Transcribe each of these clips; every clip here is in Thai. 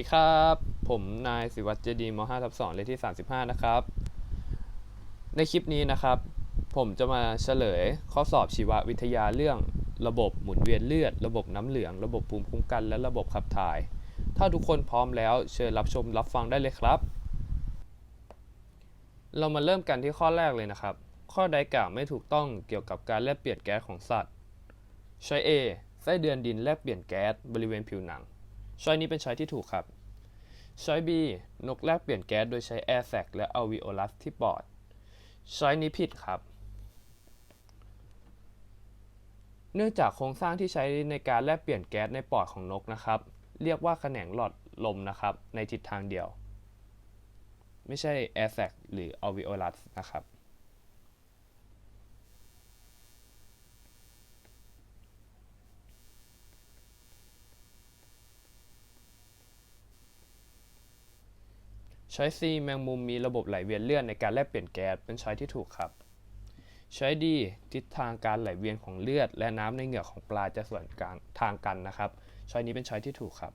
สวัสดีครับ ผมนายศิวัตรเจดีม5ทับ2เลขที่ 35 นะครับ ในคลิปนี้นะครับ ผมจะมาเฉลยข้อสอบชีววิทยาเรื่อง ระบบหมุนเวียนเลือด ระบบน้ำเหลือง ระบบภูมิคุ้มกัน และระบบขับถ่าย ถ้าทุกคนพร้อมแล้วเชิญรับชมรับฟังได้เลยครับ เรามาเริ่มกันที่ข้อแรกเลยนะครับ ข้อใดกล่าวไม่ถูกต้องเกี่ยวกับการแลกเปลี่ยนแก๊สของสัตว์ช้อย A ไส้เดือนดินแลกเปลี่ยนแก๊สบริเวณผิวหนังช้อยนี้เป็นช้อยที่ถูกครับ ช้อย B นกแลกเปลี่ยนแก๊สโดยใช้แอร์แซกและอวิโอลัสที่ปอด ช้อยนี้ผิดครับ เนื่องจากโครงสร้างที่ใช้ในการแลกเปลี่ยนแก๊สในปอดของนกนะครับ เรียกว่าแขนงหลอดลมนะครับ ในทิศทางเดียว ไม่ใช่แอร์แซกหรืออวิโอลัสนะครับ ช้อย C แมงมุมมีระบบไหลเวียนเลือดในการแลกเปลี่ยนแก๊สเป็นช้อยที่ถูกครับ ช้อย D ทิศทางการไหลเวียนของเลือด และน้ำในเหงือกของปลาจะส่วนกลางทางกันนะครับ ช้อยนี้เป็นช้อยที่ถูกครับ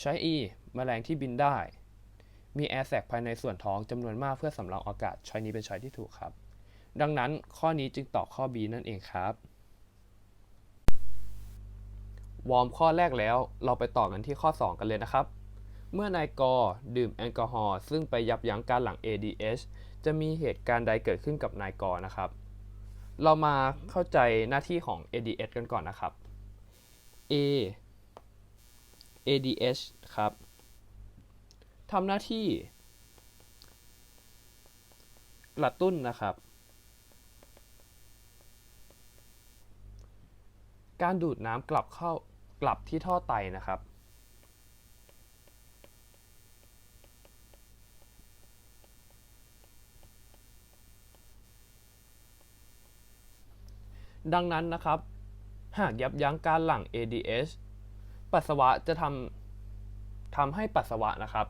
ช้อย E แมลงที่บินได้ มีแอร์แสกภายในส่วนท้องจำนวนมากเพื่อสำรองอากาศ ช้อยนี้เป็นช้อยที่ถูกครับ ดังนั้นข้อนี้จึงตอบข้อ B นั่นเองครับ วอร์มข้อแรกแล้วเราไปต่อกันที่ข้อ 2 กันเลยนะครับ เมื่อนายกอดื่มแอลกอฮอล์ซึ่งไปยับยั้งการหลั่ง ADH จะมีเหตุการณ์ใดเกิดขึ้นกับนายกอนะครับ เรามาเข้าใจหน้าที่ของ ADH กันก่อนนะครับ A ADH ครับทำหน้าที่กระตุ้นนะครับ การดูดน้ำกลับเข้ากลับที่ท่อไตนะครับ ดังนั้นนะครับ หากยับยั้งการหลั่ง ADH ปัสสาวะจะทำทำให้ปัสสาวะนะครับ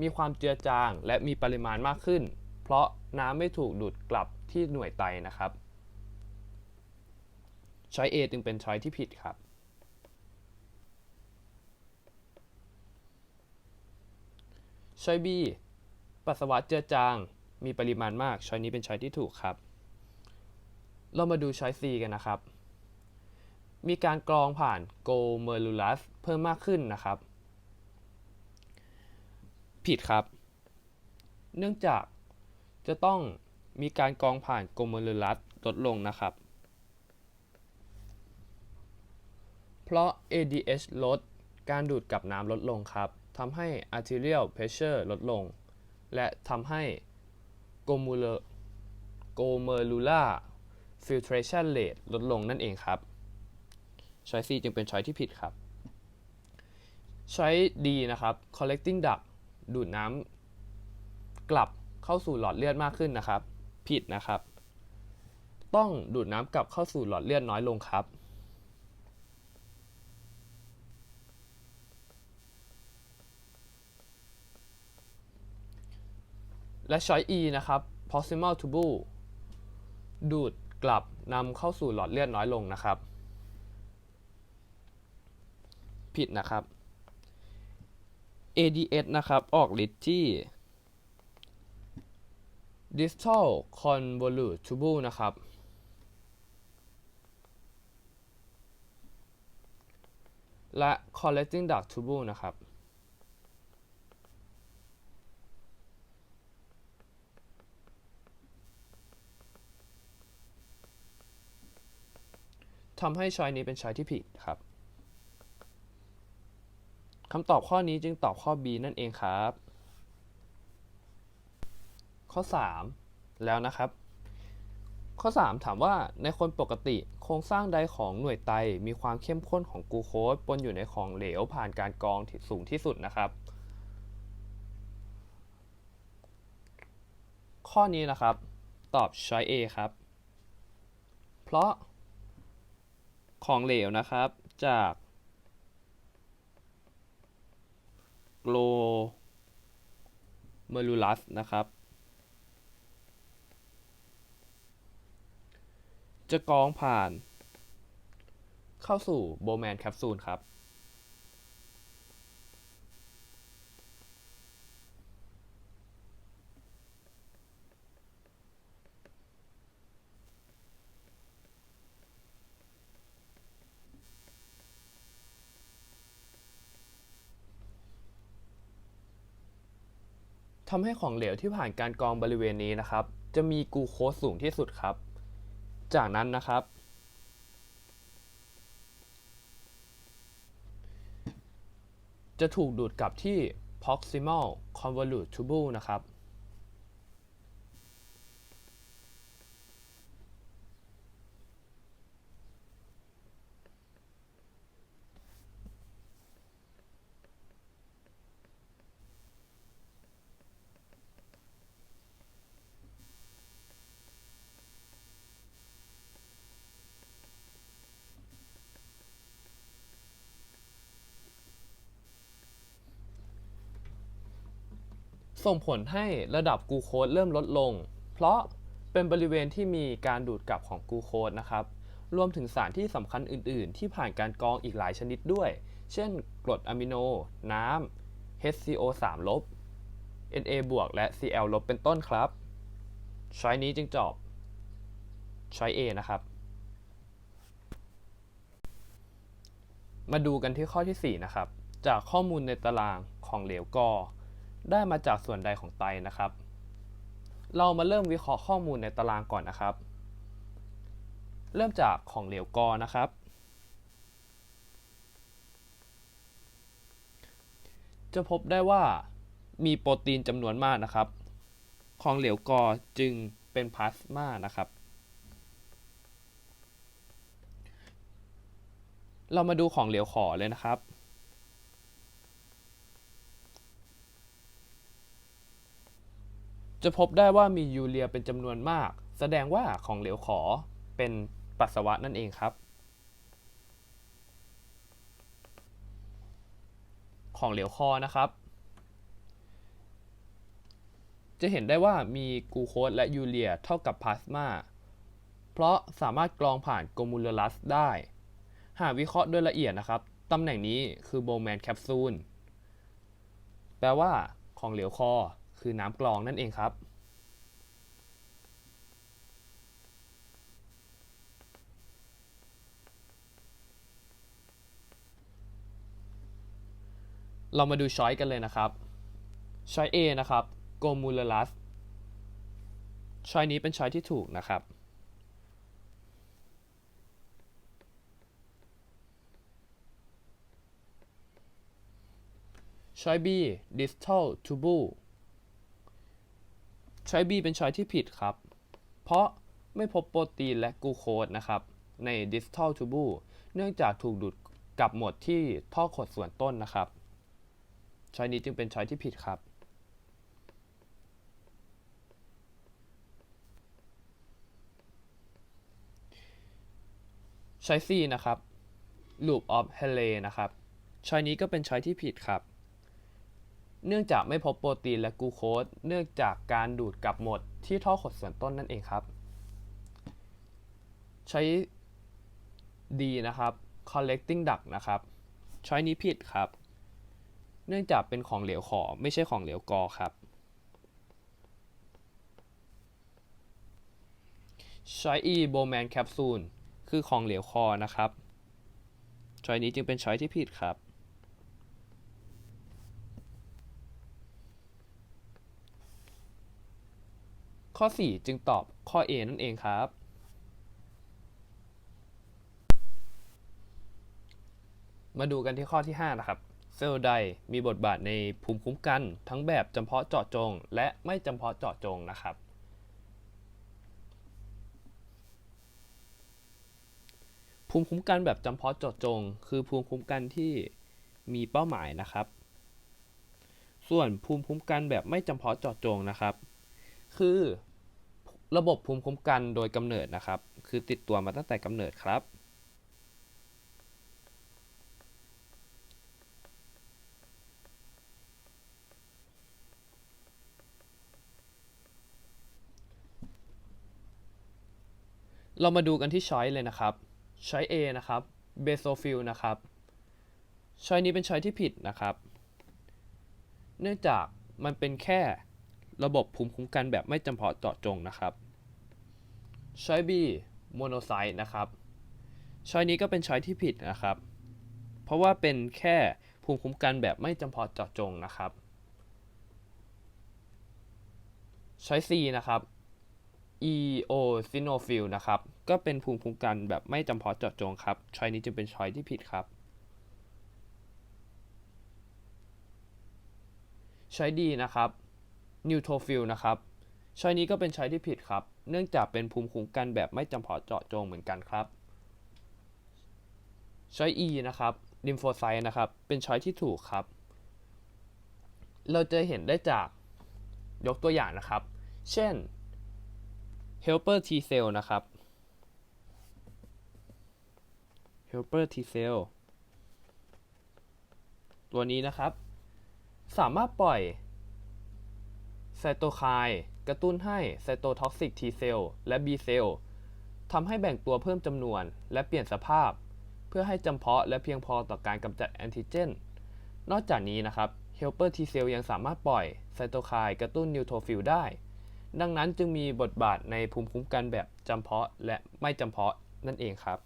มีความเจือจางและมีปริมาณมากขึ้น เพราะน้ำไม่ถูกดูดกลับที่หน่วยไตนะครับช้อย A จึงเป็นช้อยที่ผิดครับ ช้อย B ปัสสาวะเจือจาง มีปริมาณมาก ช้อยนี้เป็นช้อยที่ถูกครับ เรามาดูช้อย C กันนะครับ มีการกรองผ่านโกเมอรูลัสเพิ่มมากขึ้นนะครับ ผิดครับ เนื่องจากจะต้องมีการกรองผ่านโกเมอรูลัสลดลงนะครับ เพราะ ADH ลดการดูดกับน้ำลดลงครับทำให้ arterial pressure ลดลง และทำให้ glomerular glomerular filtration rate ลดลงนั่นเองครับ ช้อย C จึงเป็นช้อยที่ผิดครับ ช้อย D นะครับ collecting duct ดูดน้ำกลับเข้าสู่หลอดเลือดมากขึ้นนะครับ ผิดนะครับ ต้องดูดน้ำกลับเข้าสู่หลอดเลือดน้อยลงครับ และช้อย E นะครับ proximal tubule ดูด กลับนำเข้าสู่หลอดเลือดน้อยลงนะครับ ผิดนะครับ ADS นะครับออกฤทธิ์ที่ distal convolute tubule นะครับ และ collecting duct tubule นะครับ ทำให้ช้อยนี้เป็นช้อยที่ผิดครับคำตอบข้อนี้จึงตอบข้อ B นั่นเองครับ ข้อ 3 แล้วนะครับ ข้อ 3 ถามว่าในคนปกติโครงสร้างใดของหน่วยไตมีความเข้มข้นของกลูโคสปนอยู่ในของเหลวผ่านการกรองที่สูงที่สุดนะครับ ข้อนี้นะครับ ตอบช้อย A ครับ เพราะ ของเหลวนะครับ จากโกลเมลูลัสนะครับ จะกรองผ่าน เข้าสู่โบแมนแคปซูลครับ ทำให้ของเหลวที่ผ่านการกรองบริเวณนี้นะครับ จะมีกูโคสสูงที่สุดครับ จากนั้นนะครับ จะถูกดูดกลับที่ proximal convolute tubule นะครับ ส่งผลให้ระดับกูโคสเริ่มลดลง เพราะเป็นบริเวณที่มีการดูดกลับของกูโคสนะครับ รวมถึงสารที่สำคัญอื่น ๆ ที่ผ่านการกรองอีกหลายชนิดด้วย เช่น กรดอะมิโน น้ำ HCO 3ลบ Na บวกและ Cl ลบเป็นต้นครับ ช้อยนี้จึงจอบช้อย A นะครับ มาดูกันที่ข้อที่ 4 นะครับ จากข้อมูลในตารางของเหลวกอ ได้มาจากส่วนใดของไตนะครับ เรามาเริ่มวิเคราะห์ข้อมูลในตารางก่อนนะครับ เริ่มจากของเหลวกอนะครับ จะพบได้ว่ามีโปรตีนจำนวนมากนะครับ ของเหลวกอจึงเป็นพลาสมานะครับ เรามาดูของเหลวขอเลยนะครับ จะพบได้ว่ามียูเรียเป็นจำนวนมาก แสดงว่าของเหลวขอเป็นปัสสาวะนั่นเองครับ ของเหลวคอนะครับ จะเห็นได้ว่ามีกูโคสและยูเรียเท่ากับพลาสมาเพราะสามารถกรองผ่านโกมูลลัสได้ หากวิเคราะห์โดยละเอียดนะครับ ตำแหน่งนี้คือโบแมนแคปซูล แปลว่าของเหลวคอ คือน้ำกรองนั่นเองครับ เรามาดูช้อยกันเลยนะครับช้อย A นะครับ g o m u l a r u s ช้อยนี้เป็นช้อยที่ถูกนะครับ ช้อย B distal tubule ช้อย B เป็นช้อยที่ผิดครับ เพราะไม่พบโปรตีนและกูโคสนะครับ ใน distal tubule เนื่องจากถูกดูดกลับหมดที่ท่อขดส่วนต้นนะครับ ช้อยนี้จึงเป็นช้อยที่ผิดครับ ช้อย C นะครับ loop of Haley นะครับ ช้อยนี้ก็เป็นช้อยที่ผิดครับ เนื่องจากไม่พบโปรตีนและกูโคสเนื่องจากการดูดกลับหมดที่ท่อขดส่วนต้นนั่นเองครับ ใช้ D นะครับ collecting duct นะครับช้อยนี้ผิดครับ เนื่องจากเป็นของเหลวขอไม่ใช่ของเหลวกอครับ ช้อย E Bowman capsule คือของเหลวคอนะครับ ช้อยนี้จึงเป็นช้อยที่ผิดครับ ข้อ 4 จึงตอบข้อ A นั่นเองครับ มาดูกันที่ข้อที่ 5 นะครับ เซลล์ใดมีบทบาทในภูมิคุ้มกันทั้งแบบจำเพาะเจาะจง และไม่จำเพาะเจาะจงนะครับ ภูมิคุ้มกันแบบจำเพาะเจาะจง คือภูมิคุ้มกันที่มีเป้าหมายนะครับ ส่วนภูมิคุ้มกันแบบไม่จำเพาะเจาะจงนะครับ คือ ระบบภูมิคุ้มกันโดยกำเนิดนะครับ คือติดตัวมาตั้งแต่กำเนิดครับ เรามาดูกันที่ช้อยเลยนะครับ ช้อย A นะครับเบโซฟิลนะครับ ช้อยนี้เป็นช้อยที่ผิดนะครับ เนื่องจากมันเป็นแค่ ระบบภูมิคุ้มกันแบบไม่จำเพาะเจาะจงนะครับช้อย B โมโนไซต์นะครับช้อยนี้ก็เป็นช้อยที่ผิดนะครับ เพราะว่าเป็นแค่ภูมิคุ้มกันแบบไม่จำเพาะเจาะจงนะครับช้อย C นะครับ eosinophil นะครับ ก็เป็นภูมิคุ้มกันแบบไม่จำเพาะเจาะจงครับช้อยนี้จึงเป็นช้อยที่ผิดครับช้อย D นะครับ neutrophil นะครับช้อยนี้ก็เป็นช้อยที่ผิดครับ เนื่องจากเป็นภูมิคุ้มกันแบบไม่จำเพาะเจาะจงเหมือนกันครับช้อย E นะครับ lymphocyte นะครับ เป็นช้อยที่ถูกครับ เราจะเห็นได้จากยกตัวอย่างนะครับ เช่น helper T cell นะครับ helper T cell ตัวนี้นะครับ สามารถปล่อย ไซโตไคน์กระตุ้นให้ไซโตท็อกซิก T cell และ B cell ทำให้แบ่งตัวเพิ่มจำนวน และเปลี่ยนสภาพ เพื่อให้จำเพาะและเพียงพอต่อการกำจัดแอนติเจน นอกจากนี้นะครับ helper T cell ยังสามารถปล่อยไซโตไคน์กระตุ้นนิวโทฟิลได้ ดังนั้นจึงมีบทบาทในภูมิคุ้มกันแบบจำเพาะและไม่จำเพาะนั่นเองครับ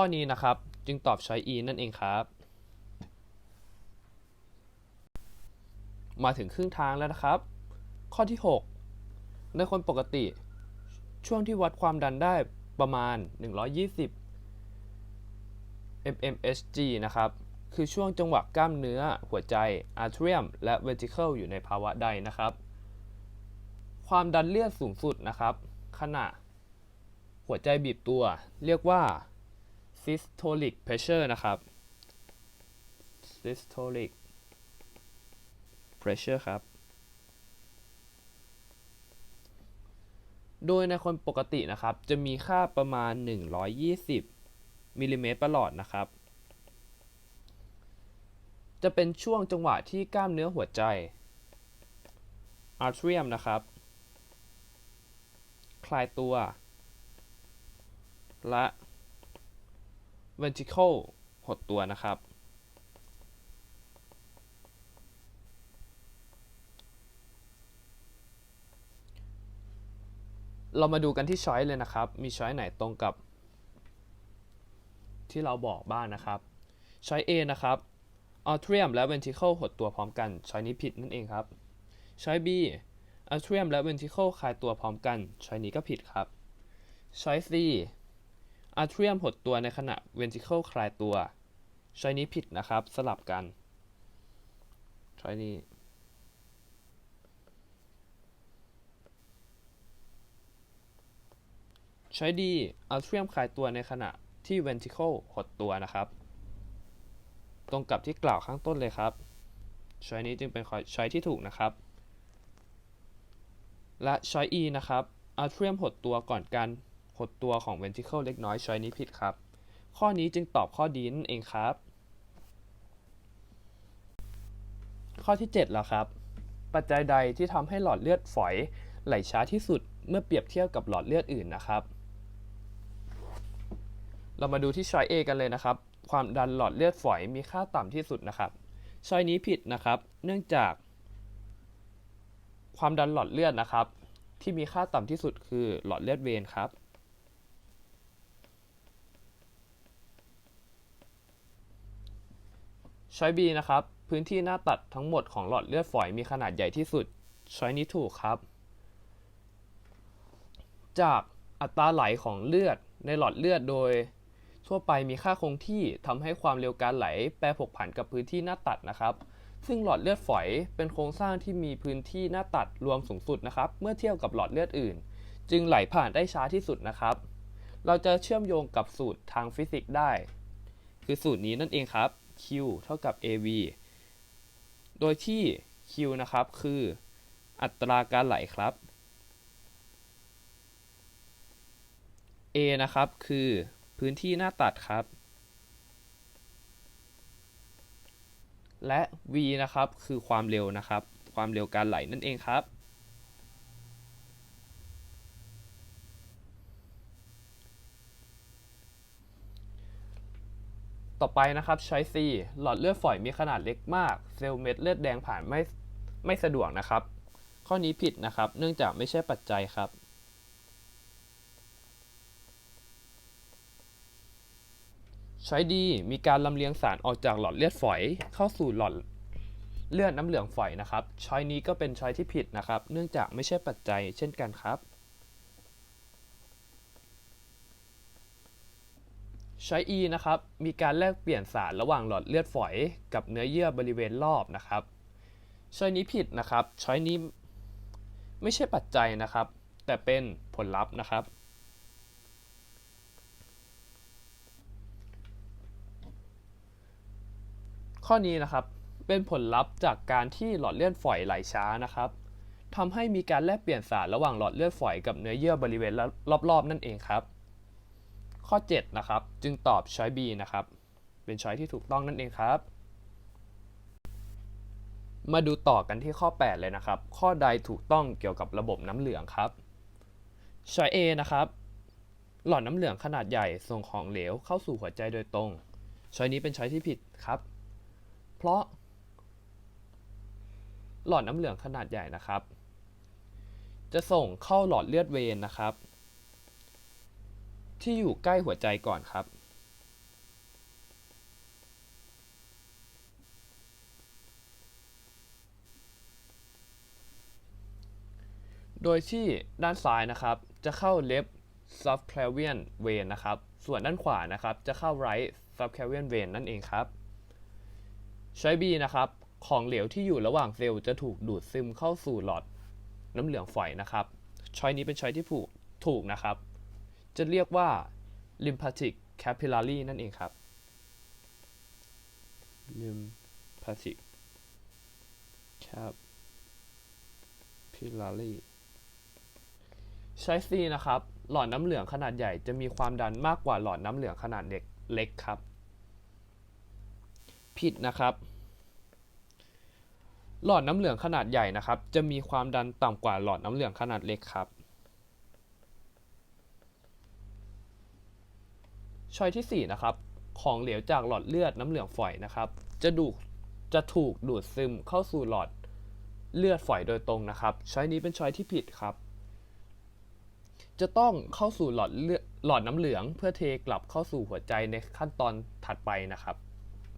ข้อนี้นะครับ จึงตอบช้อย E นั่นเองครับ มาถึงครึ่งทางแล้วนะครับ ข้อที่ 6 ในคนปกติ ช่วงที่วัดความดันได้ประมาณ 120 mmHg นะครับ คือช่วงจังหวะกล้ามเนื้อ หัวใจ atrium และ ventricle อยู่ในภาวะใดนะครับ ความดันเลือดสูงสุดนะครับ ขณะหัวใจบีบตัว เรียกว่า systolic pressure นะครับ systolic pressure ครับ โดยในคนปกตินะครับ จะมีค่าประมาณ 120มิลลิเมตรประหลอดนะครับ จะเป็นช่วงจังหวะที่กล้ามเนื้อหัวใจ atrium นะครับ คลายตัว และ ventricle หดตัวนะครับ เรามาดูกันที่ช้อยเลยนะครับ มีช้อยไหนตรงกับ ที่เราบอกบ้างนะครับ ช้อย A นะครับ atrium และ ventricle หดตัวพร้อมกัน ช้อยนี้ผิดนั่นเองครับ ช้อย B atrium และ ventricle คลายตัวพร้อมกัน ช้อยนี้ก็ผิดครับ ช้อย C atrium หดตัวในขณะ ventricle คลายตัวช้อยนี้ผิดนะครับ สลับกันช้อยนี้ช้ดี atrium คลายตัวในขณะที่ ventricle หดตัวนะครับ ตรงกับที่กล่าวข้างต้นเลยครับช้อยนี้จึงเป็นช้อยที่ถูกนะครับ และช้อย E นะครับ atrium หดตัวก่อนการ หดตัวของ ventricle เล็กน้อยช้อยนี้ผิดครับ ข้อนี้จึงตอบข้อดีนั่นเองครับ ข้อที่7แล้วครับ ปัจจัยใดที่ทำให้หลอดเลือดฝอยไหลช้าที่สุดเมื่อเปรียบเทียบกับหลอดเลือดอื่นนะครับ เรามาดูที่ช้อย A กันเลยนะครับ ความดันหลอดเลือดฝอยมีค่าต่ำที่สุดนะครับ ช้อยนี้ผิดนะครับ เนื่องจาก ความดันหลอดเลือดนะครับ ที่มีค่าต่ำที่สุดคือหลอดเลือดเวนครับ ช้อย B นะครับ พื้นที่หน้าตัดทั้งหมดของหลอดเลือดฝอยมีขนาดใหญ่ที่สุด ช้อยนี้ถูกครับ จากอัตราไหลของเลือดในหลอดเลือดโดย ทั่วไปมีค่าคงที่ทำให้ความเร็วการไหล แปรผกผันกับพื้นที่หน้าตัดนะครับ ซึ่งหลอดเลือดฝอยเป็นโครงสร้างที่มีพื้นที่หน้าตัดรวมสูงสุดนะครับ เมื่อเทียบกับหลอดเลือดอื่น จึงไหลผ่านได้ช้าที่สุดนะครับ เราจะเชื่อมโยงกับสูตรทางฟิสิกส์ได้ คือสูตรนี้นั่นเองครับ Q เท่ากับ AV โดยที่ Q นะครับคืออัตราการไหลครับ A นะครับคือพื้นที่หน้าตัดครับ และ v นะครับคือความเร็วนะครับ ความเร็วการไหลนั่นเองครับ ต่อไปนะครับใช้ C หลอดเลือดฝอยมีขนาดเล็กมาก เซลล์เม็ดเลือดแดงผ่านไม่ไม่สะดวกนะครับ ข้อนี้ผิดนะครับ เนื่องจากไม่ใช่ปัจจัยครับ ช้อยดีมีการลำเลียงสารออกจากหลอดเลือดฝอย เข้าสู่หลอดเลือดน้ำเหลืองฝอยนะครับ ช้อยนี้ก็เป็นช้อยที่ผิดนะครับ เนื่องจากไม่ใช่ปัจจัยเช่นกันครับ ช้อย E นะครับมีการแลกเปลี่ยนสารระหว่างหลอดเลือดฝอย กับเนื้อเยื่อบริเวณรอบนะครับช้อยนี้ผิดนะครับช้อยนี้ไม่ใช่ปัจจัยนะครับ แต่เป็นผลลัพธ์นะครับ ข้อนี้นะครับเป็นผลลัพธ์จากการที่หลอดเลือดฝอยไหลช้านะครับทำให้มีการแลกเปลี่ยนสารระหว่างหลอดเลือดฝอยกับเนื้อเยื่อบริเวณรอบๆนั่นเองครับ ข้อ 7 นะครับ จึงตอบช้อย B นะครับ เป็นช้อยที่ถูกต้องนั่นเองครับ มาดูต่อกันที่ข้อ 8 เลยนะครับ ข้อใดถูกต้องเกี่ยวกับระบบน้ำเหลืองครับ ช้อย A นะครับ หลอดน้ำเหลืองขนาดใหญ่ส่งของเหลวเข้าสู่หัวใจโดยตรง ช้อยนี้เป็นช้อยที่ผิดครับ เพราะ หลอดน้ำเหลืองขนาดใหญ่นะครับ จะส่งเข้าหลอดเลือดเวนนะครับ ที่อยู่ใกล้หัวใจก่อนครับโดยที่ด้านซ้ายนะครับจะเข้า left subclavian vein นะครับ ส่วนด้านขวานะครับจะเข้า right subclavian vein นั่นเองครับช้อย B นะครับของเหลวที่อยู่ระหว่างเซลล์จะถูกดูดซึมเข้าสู่หลอดน้ำเหลืองฝอยนะครับ ช้อยนี้เป็นช้อยที่ถูกถูกนะครับ จะเรียกว่า lymphatic capillary นั่นเองครับ lymphatic capillary ช้อย C นะครับ หลอดน้ำเหลืองขนาดใหญ่จะมีความดันมากกว่าหลอดน้ำเหลืองขนาดเล็กเล็กครับ ผิดนะครับ หลอดน้ำเหลืองขนาดใหญ่นะครับ จะมีความดันต่ำกว่าหลอดน้ำเหลืองขนาดเล็กครับ ช้อยที่ 4 นะครับ ของเหลวจากหลอดเลือดน้ำเหลืองฝอยนะครับ จะดูจะถูกดูดซึมเข้าสู่หลอดเลือดฝอยโดยตรงนะครับ ช้อยนี้เป็นช้อยที่ผิดครับ จะต้องเข้าสู่หลอดเลือดหลอดน้ำเหลือง เพื่อเทกลับเข้าสู่หัวใจในขั้นตอนถัดไปนะครับ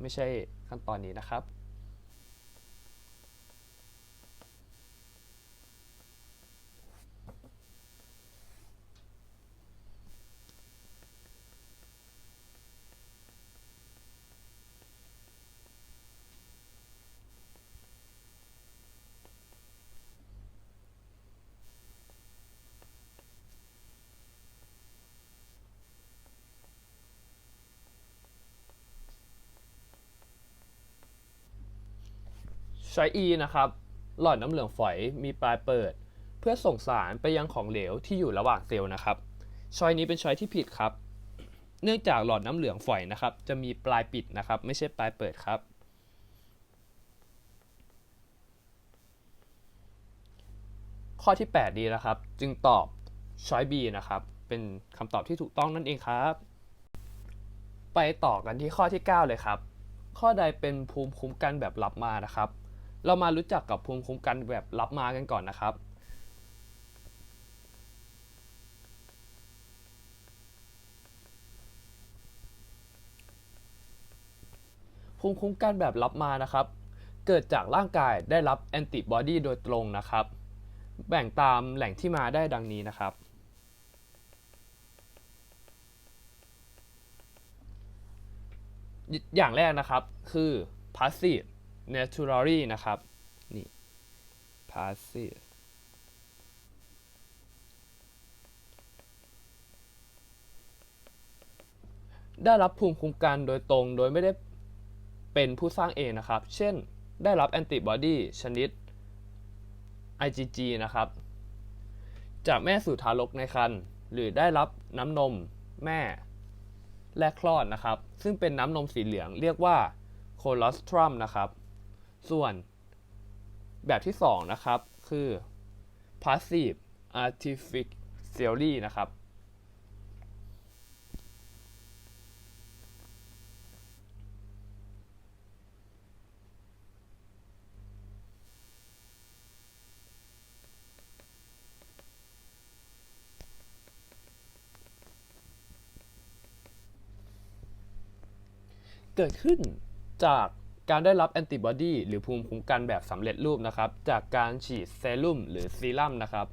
ไม่ใช่ขั้นตอนนี้นะครับ ช้ E นะครับ หลอดน้ำเหลืองฝอยมีปลายเปิด เพื่อส่งสารไปยังของเหลวที่อยู่ระหว่างเซลล์นะครับ ช้อยนี้เป็นช้อยที่ผิดครับ เนื่องจากหลอดน้ำเหลืองฝอยนะครับ จะมีปลายปิดนะครับ ไม่ใช่ปลายเปิดครับ ข้อที่ 8 ดีนะครับ จึงตอบช้อย B นะครับ เป็นคำตอบที่ถูกต้องนั่นเองครับ ไปต่อกันที่ข้อที่ 9 เลยครับ ข้อใดเป็นภูมิคุ้มกันแบบรับมานะครับ เรามารู้จักกับภูมิคุ้มกันแบบรับมากันก่อนนะครับ ภูมิคุ้มกันแบบรับมานะครับ เกิดจากร่างกายได้รับแอนติบอดีโดยตรงนะครับ แบ่งตามแหล่งที่มาได้ดังนี้นะครับอย่างแรกนะครับคือ passive naturally นะครับ นี่ passive ได้รับภูมิคุ้มกันโดยตรงโดยไม่ได้เป็นผู้สร้างเองนะครับ เช่น ได้รับแอนติบอดีชนิด IgG นะครับ จากแม่สู่ทารกในครรภ์หรือได้รับน้ำนมแม่แรกคลอดนะครับ ซึ่งเป็นน้ำนมสีเหลืองเรียกว่าโคลอสทรัมนะครับ ส่วนแบบที่ 2 นะครับ คือ passive artificially นะครับ เกิดขึ้นจาก การได้รับแอนติบอดีหรือภูมิคุ้มกันแบบสำเร็จรูปนะครับจากการฉีดเซรุ่มหรือซีรั่มนะครับ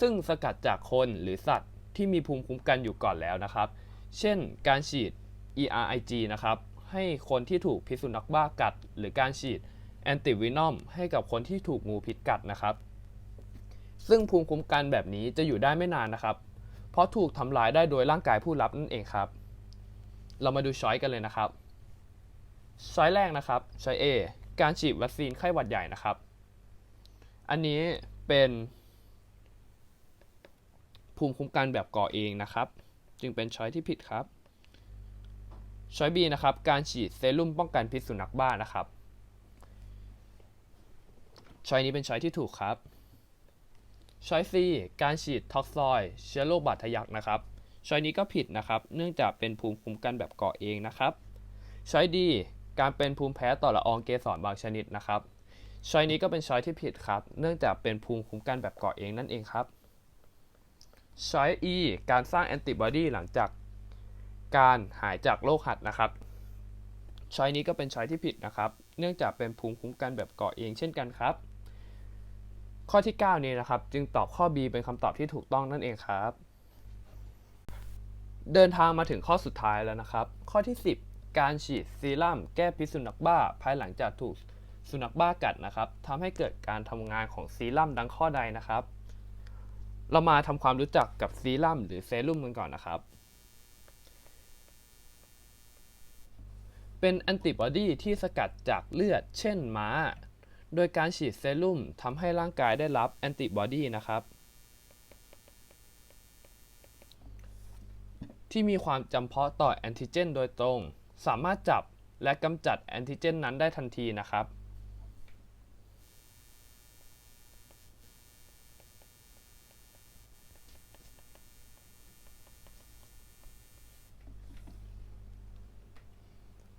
ซึ่งสกัดจากคนหรือสัตว์ที่มีภูมิคุ้มกันอยู่ก่อนแล้วนะครับ เช่น การฉีด ERIG นะครับให้คนที่ถูกพิษสุนัขบ้ากัด หรือการฉีดแอนติวินอมให้กับคนที่ถูกงูพิษกัดนะครับ ซึ่งภูมิคุ้มกันแบบนี้จะอยู่ได้ไม่นานนะครับ เพราะถูกทำลายได้โดยร่างกายผู้รับนั่นเองครับ เรามาดูช้อยกันเลยนะครับ ช้ อยแรกนะครับช้อย A การฉีดวัคซีนไข้หวัดใหญ่นะครับ อันนี้เป็นภูมิคุ้มกันแบบก่อเองนะครับ จึงเป็นช้อยที่ผิดครับ ช้อย B นะครับ การฉีดเซรุ่มป้องกันพิษสุนัขบ้านะครับ ช้อยนี้เป็นช้อยที่ถูกครับ ช้อย C การฉีดท็อกซอยเชื้อโรคบาดทะยักนะครับ ช้อยนี้ก็ผิดนะครับ เนื่องจากเป็นภูมิคุ้มกันแบบก่อเองนะครับ ช้อย D การเป็นภูมิแพ้ต่อละอองเกสรบางชนิดนะครับช้อยนี้ก็เป็นช้อยที่ผิดครับ เนื่องจากเป็นภูมิคุ้มกันแบบก่อเองนั่นเองครับช้อย E การสร้างแอนติบอดีหลังจากการหายจากโรคหัดนะครับช้อยนี้ก็เป็นช้อยที่ผิดนะครับ เนื่องจากเป็นภูมิคุ้มกันแบบก่อเองเช่นกันครับ ข้อที่ 9 นี้นะครับ จึงตอบข้อ B เป็นคำตอบที่ถูกต้องนั่นเองครับ เดินทางมาถึงข้อสุดท้ายแล้วนะครับ ข้อที่ 10 การฉีดซีรั่มแก้พิษสุนัขบ้า ภายหลังจากถูกสุนัขบ้ากัดนะครับทำให้เกิดการทำงานของซีรั่มดังข้อใดนะครับ เรามาทำความรู้จักกับซีรั่มหรือเซรุ่มกันก่อนนะครับ เป็นแอนติบอดีที่สกัดจากเลือด เช่นม้า โดยการฉีดเซรุ่มทำให้ร่างกายได้รับแอนติบอดีนะครับที่มีความจำเพาะต่อแอนติเจนโดยตรง สามารถจับและกำจัดแอนติเจนนั้นได้ทันทีนะครับ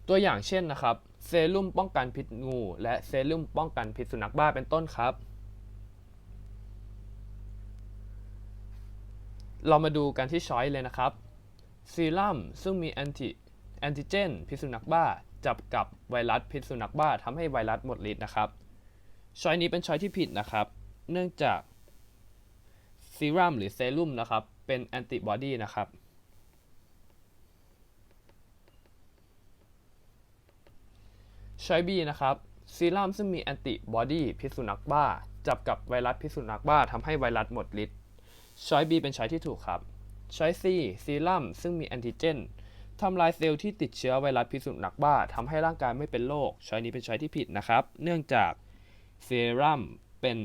ตัวอย่างเช่นนะครับ เซรุ่มป้องกันพิษงู และเซรุ่มป้องกันพิษสุนัขบ้าเป็นต้นครับ เรามาดูกันที่ช้อยเลยนะครับซีรั่มซึ่งมีแอนติ แอนติเจนพิษสุนัขบ้า จับกับไวรัสพิษสุนัขบ้าทำให้ไวรัสหมดฤทธิ์นะครับ ช้อยนี้เป็นช้อยที่ผิดนะครับ เนื่องจากซีรัมหรือเซรุ่มนะครับ เป็นแอนติบอดีนะครับ ช้อย B นะครับซีรัมซึ่งมีแอนติบอดีพิษสุนัขบ้า จับกับไวรัสพิษสุนัขบ้าทำให้ไวรัสหมดฤทธิ์ช้อย B เป็นช้อยที่ถูกครับช้อย C ซีรัมซึ่งมีแอนติเจน ทำลายเซลล์ที่ติดเชื้อไวรัสพิษสุนัขบ้าทำให้ร่างกายไม่เป็นโรคช้อยนี้เป็นช้อยที่ผิดนะครับ เนื่องจากเซรั่มเป็น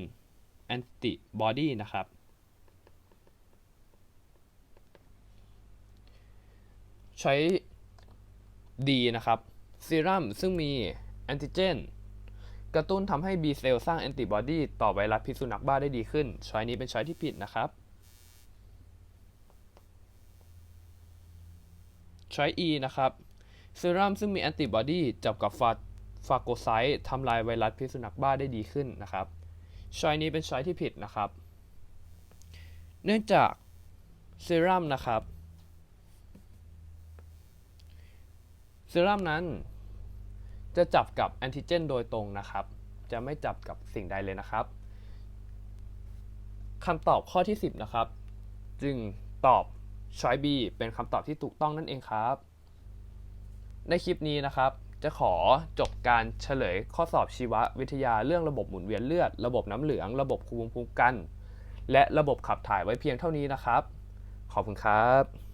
แอนติบอดีนะครับช้อย D นะครับเซรั่มซึ่งมีแอนติเจนกระตุ้นทำให้ B เซลล์สร้างแอนติบอดีต่อไวรัสพิษสุนัขบ้าได้ดีขึ้นช้อยนี้เป็นช้อยที่ผิดนะครับ ช้ E นะครับเซรั่มซึ่งมีแอนติบอดีจับกับฟาฟาโกไซต์ทำลายไวรัสพิษสุนัขบ้าได้ดีขึ้นนะครับช้อยนี้เป็นช้อยที่ผิดนะครับ เนื่องจากเซรั่มนะครับ เซรั่มนั้น จะจับกับแอนติเจนโดยตรงนะครับ จะไม่จับกับสิ่งใดเลยนะครับคำตอบข้อที่ 10 นะครับ จึงตอบ ช้อย B เป็นคำตอบที่ถูกต้องนั่นเองครับ ในคลิปนี้นะครับ จะขอจบการเฉลยข้อสอบชีววิทยาเรื่องระบบหมุนเวียนเลือด ระบบน้ำเหลือง ระบบภูมิคุ้มกัน และระบบขับถ่ายไว้เพียงเท่านี้นะครับ ขอบคุณครับ